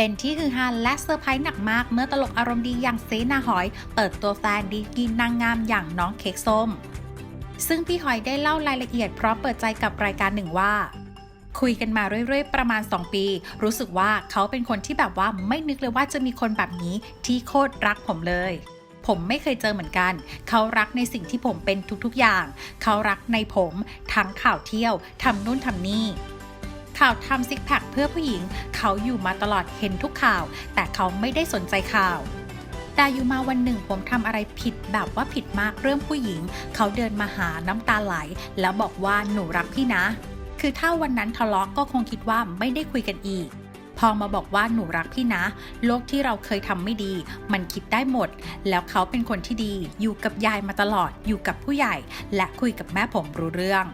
เป็นที่ฮือฮาและเซอร์ไพรส์หนักมาก เมื่อตลกอารมณ์ดีอย่างเซนาหอย เปิดตัวแฟนดีกรีนางงามอย่างน้องเค้กส้ม ซึ่งพี่หอยได้เล่ารายละเอียดพร้อมเปิดใจกับรายการหนึ่งว่าคุยกันมาเรื่อย ๆ ประมาณ 2 ปี รู้สึกว่าเขาเป็นคนที่แบบว่าไม่นึกเลยว่าจะมีคนแบบนี้ที่โคตรรักผมเลย ผมไม่เคยเจอเหมือนกัน เขารักในสิ่งที่ผมเป็นทุกๆอย่าง เขารักในผม ทั้งข่าวเที่ยวทำนู่นทำนี่ ข่าวทำซิกแพคเพื่อผู้หญิง เขาอยู่มาตลอดเห็นทุกข่าว แต่เขาไม่ได้สนใจข่าวแต่อยู่มาวันหนึ่งผมทำอะไรผิดแบบว่าผิดมากเรื่องผู้หญิง เขาเดินมาหาน้ำตาไหล แล้วบอกว่าหนูรักพี่นะ คือถ้าวันนั้นทะเลาะก็คงคิดว่าไม่ได้คุยกันอีก พอมาบอกว่าหนูรักพี่นะ โลกที่เราเคยทำไม่ดี มันคิดได้หมด แล้วเขาเป็นคนที่ดี อยู่กับยายมาตลอด อยู่กับผู้ใหญ่ และคุยกับแม่ผมรู้เรื่อง